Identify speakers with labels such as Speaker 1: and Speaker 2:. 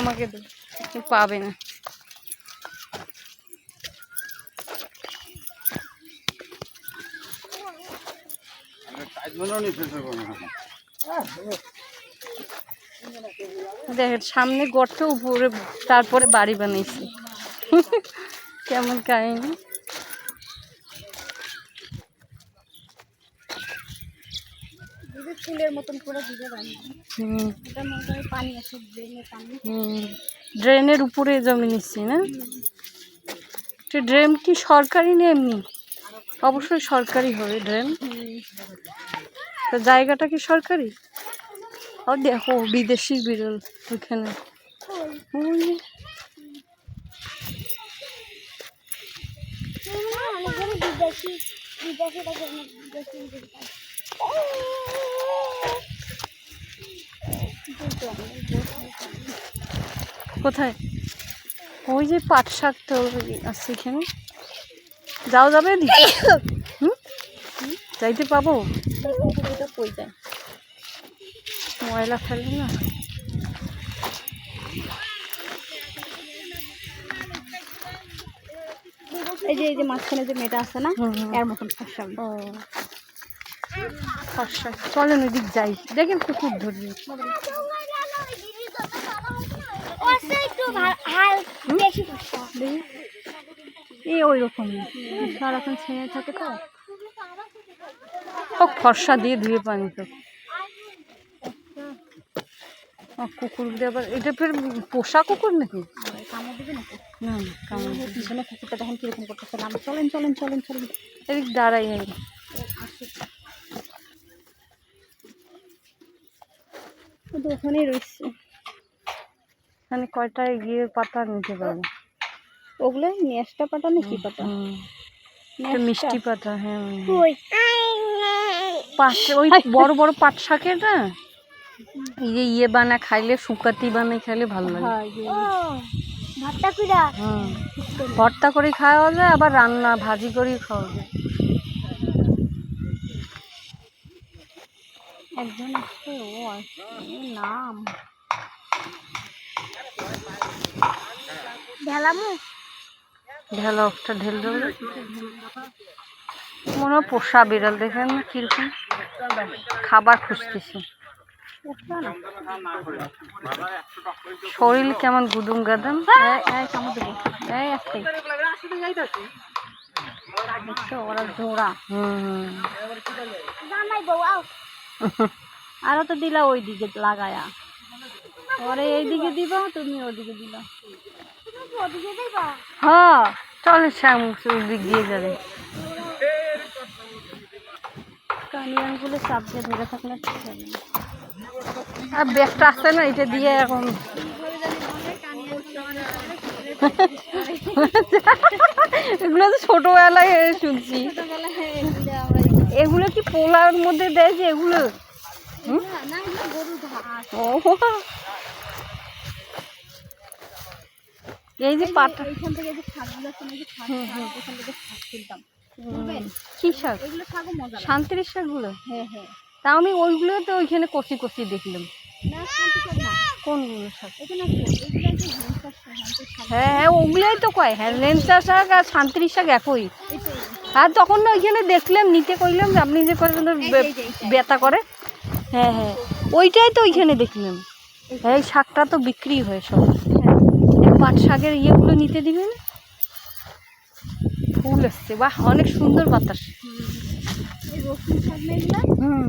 Speaker 1: আমাকে দে। পাবে না। দেখেন সামনে গর্ত উপরে তারপরে বাড়ি বানিয়েছি। কেমন কাহিনী?
Speaker 2: ফুলের মতন করে দিতে পারি এটা মনে পানি আছে ড্রেনের পানি।
Speaker 1: ড্রেনের উপরে জমি নিচ্ছি না? তো ড্রেন কি সরকারি না এমনি? অবশ্যই সরকারি হবে ড্রেন তো জায়গাটা কি সরকারি? ও দেখো বিদেশি বিরল ওইখানে।
Speaker 2: বিদেশি বিদেশি
Speaker 1: কোথায়? ওই যে পাট শাক তো আছে এখানে। যাও যাবে দি হুম? যাইতে পাবো?
Speaker 2: কই যায়
Speaker 1: ময়লা ফেলে না?
Speaker 2: এই যে এই যে মাঝখানে যে মেয়েটা আছে না। এর মতন ফসা
Speaker 1: ও। ফর্সা চলেন ওদিক যাই। দেখেন কুকুর ধরি এই ওই রকমই সারাক্ষণ ছেড়ে থাকে তো। ও ফর্সা দিয়ে ধুয়ে পানি তো। কুকুর আবার এটা ফের পোষা কুকুর নাকি?
Speaker 2: কামড় দিবে নাকি
Speaker 1: না কামড়
Speaker 2: পিছনে কুকুরটা কীরকম করতেছে চলেন চলেন চলেন চলেন।
Speaker 1: এদিক দাঁড়াই
Speaker 2: ওখানেই রয়েছে।
Speaker 1: এখানে কয়টায় গিয়ে পাতা নিতে পারব?
Speaker 2: ওগুলো নেশটা পাতা না কি পাতা?
Speaker 1: মিষ্টি পাতা হ্যাঁ হুম।
Speaker 2: কই
Speaker 1: পাট ওই বড় বড় পাট শাকের না? এই যে ইয়ে বানা খাইলে শুকাতি বানাই খাইলে ভালো লাগে।
Speaker 2: হ্যাঁ, যে- ভাতটা কুড়া
Speaker 1: হুম। ভর্তা করে খাওয়া যায় আবার রান্না ভাজি করেই খাওয়া যায়।
Speaker 2: একজন আসছে ও নাম। ঢেলামু?
Speaker 1: ঢেলা একটা ঢেল দেবে মনে হয় পোষা বিড়াল দেখেন কীরকম। খাবার খুঁজতেছে। শরীর কেমন গুদুম গাদম?
Speaker 2: দেখছ ওরা জোড়া।
Speaker 1: হুম
Speaker 2: আরও তো দিলা ওই দিকে লাগায়া। ওরে এই দিকে দিবা তুমি ওদিকে দিবা
Speaker 1: হ্যাঁ চলে দিক দিয়ে যাবে।
Speaker 2: কানিয়ানগুলো চাপকে ধরে থাকলে ঠিক হবে
Speaker 1: আর ব্যাগটা না এটা দিয়ে এখন। এগুলো তো ছোটবেলায় শুনছি।
Speaker 2: এগুলো
Speaker 1: কি পোলার মধ্যে দেয় যে এগুলো? ও এই যে পাটা
Speaker 2: এইখান থেকে যে শাকগুলো আছে না, যে শাক, ওখান থেকে শাক তুলতাম
Speaker 1: কি শাক?
Speaker 2: এগুলো শাকও মজা
Speaker 1: শান্তির শাকগুলো?
Speaker 2: হ্যাঁ হ্যাঁ।
Speaker 1: তা আমি ওইগুলো তো ওইখানে কষি কষি দেখলাম।
Speaker 2: না শান্তি শাক না।
Speaker 1: কোনগুলো শাক?
Speaker 2: এখানে
Speaker 1: হ্যাঁ হ্যাঁ ওগুলোই তো কয় হ্যাঁ লেন্সা শাক আর শান্তির শাক একই। আর তখন না ওইখানে দেখলাম নিতে কইলাম যে আপনি যে
Speaker 2: এইটা।
Speaker 1: ব্যথা করে। হ্যাঁ হ্যাঁ। ওইটাই তো ওইখানে দেখলাম। এই শাকটা তো বিক্রি হয় সব। পাট শাকের ইয়েগুলো নিতে দিবেন? ফুল এসছে বা অনেক সুন্দর বাতাস।
Speaker 2: এই রসুন শাক
Speaker 1: হুম।